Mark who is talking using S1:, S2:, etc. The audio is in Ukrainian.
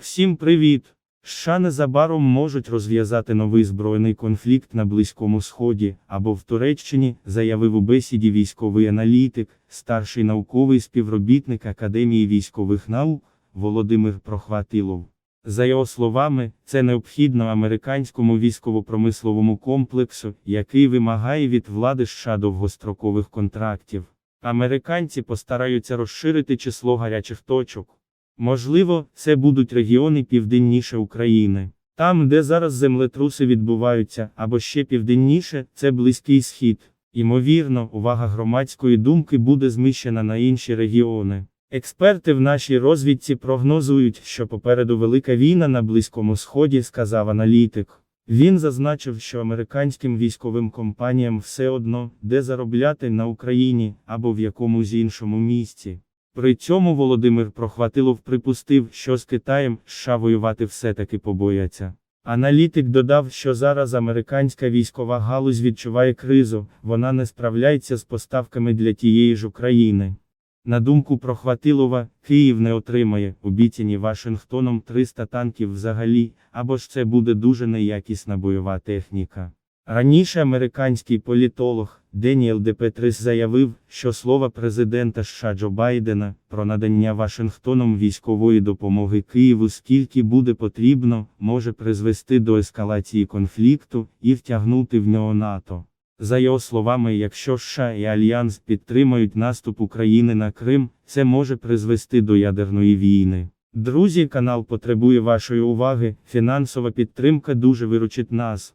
S1: Всім привіт! США незабаром можуть розв'язати новий збройний конфлікт на Близькому Сході або в Туреччині, заявив у бесіді військовий аналітик, старший науковий співробітник Академії військових наук Володимир Прохватилов. За його словами, це необхідно американському військово-промисловому комплексу, який вимагає від влади США довгострокових контрактів. Американці постараються розширити число гарячих точок. Можливо, це будуть регіони південніше України. Там, де зараз землетруси відбуваються, або ще південніше, це Близький Схід. Імовірно, увага громадської думки буде зміщена на інші регіони. Експерти в нашій розвідці прогнозують, що попереду велика війна на Близькому Сході, сказав аналітик. Він зазначив, що американським військовим компаніям все одно, де заробляти на Україні або в якомусь іншому місці. При цьому Володимир Прохватилов припустив, що з Китаєм США воювати все-таки побояться. Аналітик додав, що зараз американська військова галузь відчуває кризу, вона не справляється з поставками для тієї ж України. На думку Прохватилова, Київ не отримає, обіцяні Вашингтоном 300 танків взагалі, або ж це буде дуже неякісна бойова техніка. Раніше американський політолог Деніел Депетрис заявив, що слова президента США Джо Байдена про надання Вашингтоном військової допомоги Києву скільки буде потрібно, може призвести до ескалації конфлікту і втягнути в нього НАТО. За його словами, якщо США і Альянс підтримають наступ України на Крим, це може призвести до ядерної війни. Друзі, канал потребує вашої уваги, фінансова підтримка дуже виручить нас.